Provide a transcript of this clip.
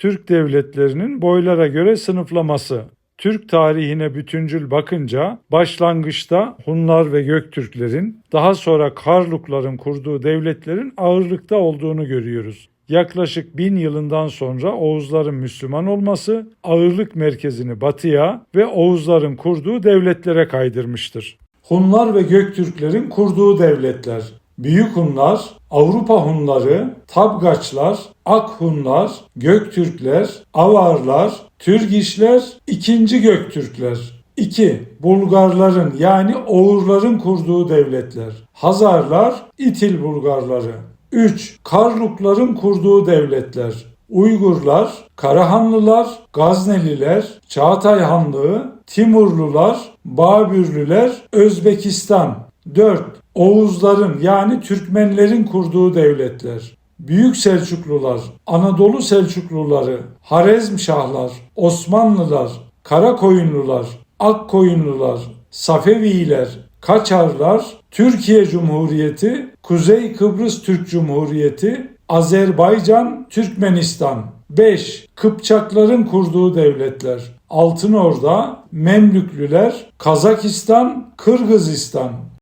Türk devletlerinin boylara göre sınıflaması. Türk tarihine bütüncül bakınca başlangıçta Hunlar ve Göktürklerin, daha sonra Karlukların kurduğu devletlerin ağırlıkta olduğunu görüyoruz. Yaklaşık bin yılından sonra Oğuzların Müslüman olması ağırlık merkezini batıya ve Oğuzların kurduğu devletlere kaydırmıştır. Hunlar ve Göktürklerin kurduğu devletler. Büyük Hunlar, Avrupa Hunları, Tabgaçlar, Ak Hunlar, Göktürkler, Avarlar, Türgişler, ikinci Göktürkler. 2. Bulgarların yani Oğurların kurduğu devletler. Hazarlar, İtil Bulgarları. 3. Karlukların kurduğu devletler. Uygurlar, Karahanlılar, Gazneliler, Çağatay Hanlığı, Timurlular, Babürlüler, Özbekistan. 4. Oğuzların yani Türkmenlerin kurduğu devletler. Büyük Selçuklular, Anadolu Selçukluları, Harezmşahlar, Osmanlılar, Karakoyunlular, Akkoyunlular, Safeviler, Kaçarlar, Türkiye Cumhuriyeti, Kuzey Kıbrıs Türk Cumhuriyeti, Azerbaycan, Türkmenistan. 5. Kıpçakların kurduğu devletler. Altınorda, Memlüklüler, Kazakistan, Kırgızistan.